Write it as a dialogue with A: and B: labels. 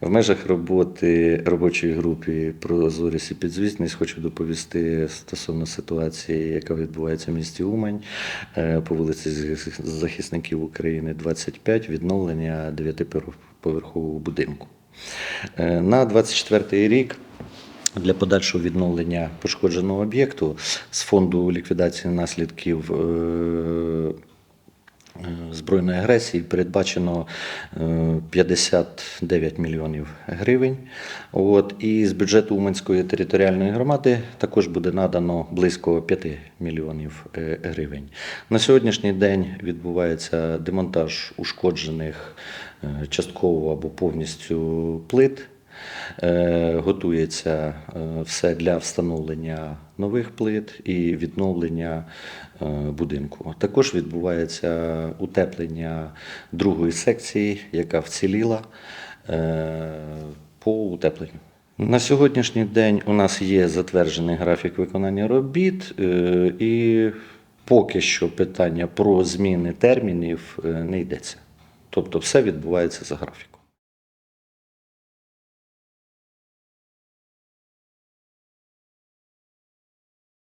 A: В межах роботи робочої групи про зорість і підзвітність хочу доповісти стосовно ситуації, яка відбувається в місті Умань е, по вулиці Захисників України, 25, відновлення дев'ятиповерхового будинку. Е, На 24 рік для подальшого відновлення пошкодженого об'єкту з фонду ліквідації наслідків е, збройної агресії передбачено е, 59 мільйонів гривень. От, і з бюджету Уманської територіальної громади також буде надано близько 5 мільйонів е, гривень. На сьогоднішній день відбувається демонтаж ушкоджених е, частково або повністю плит. Е, Готується е, все для встановлення нових плит і відновлення е, будинку. Також відбувається утеплення другої секції, яка вціліла по утепленню. На сьогоднішній день у нас є затверджений графік виконання робіт, і поки що питання про зміни термінів не йдеться. Тобто все відбувається за графіком.